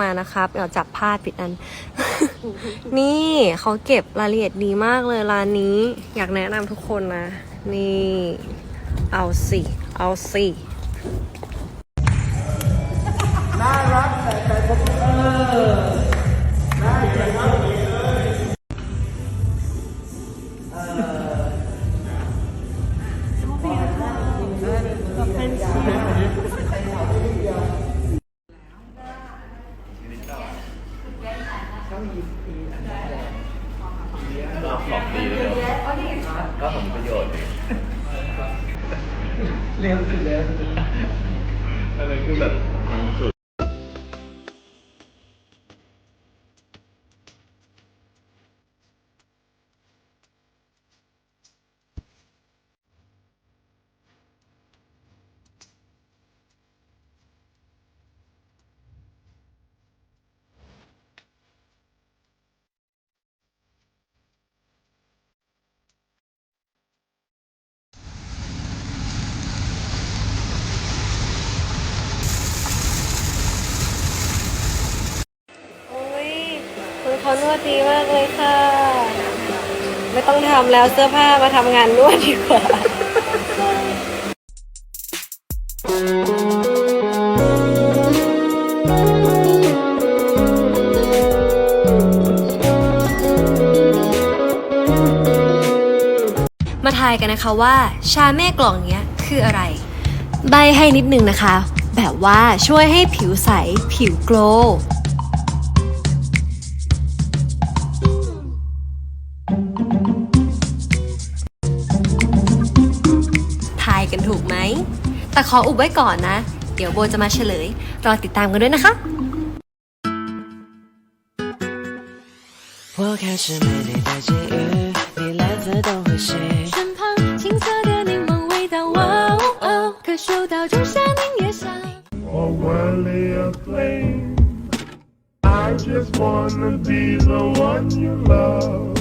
มานะครับเดี๋ยวจับพลาดผิดอัน นี่เขาเก็บรายละเอียดดีมากเลยร้านนี้ อยากแนะนำทุกคนนะ นี่ เอาสิ เอาสิก็ ก็ผลประโยชน์เร็วสุดแล้วอะไรคือแบบสุด นวดดีมากเลยค่ะ ไม่ต้องทำแล้วเสื้อผ้ามาทำงานนวดดีกว่ามาทายกันนะคะว่าชาเม่กล่องเนี้ยคืออะไร ใบให้นิดนึงนะคะ แบบว่าช่วยให้ผิวใส ผิวโกลว์ แต่ขออุบไว้ก่อนนะ เดี๋ยวโบจะมาเฉลย รอติดตามกันด้วยนะคะ 我看是美丽的际遇，你蓝色都会是。身旁青涩的柠檬味道，哇哦哦，可嗅到仲夏柠叶香。 or worldly acclaim. I just wanna be the one you love.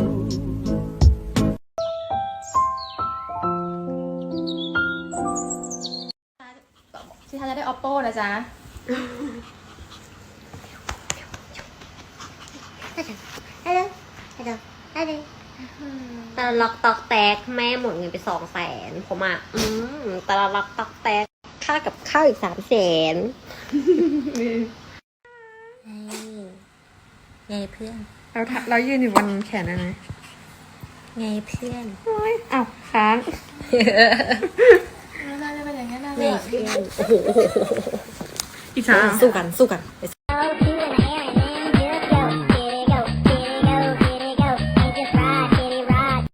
านจะได้ oppo นะจ๊ะ ตะล็อกตอกแตกแม่หมดเงินไปสองแสนผมอะ อืมตะล็อกตอกแตกค่ากับข้าวอีกสามแสนไงเพื่อน เราทะเรายืนอยู่บนแขนได้ไหมไงเพื่อน โอ้ยอ้าวค้าง ในแก้วโอ้โหอิจฉา สู้กันสู้กัน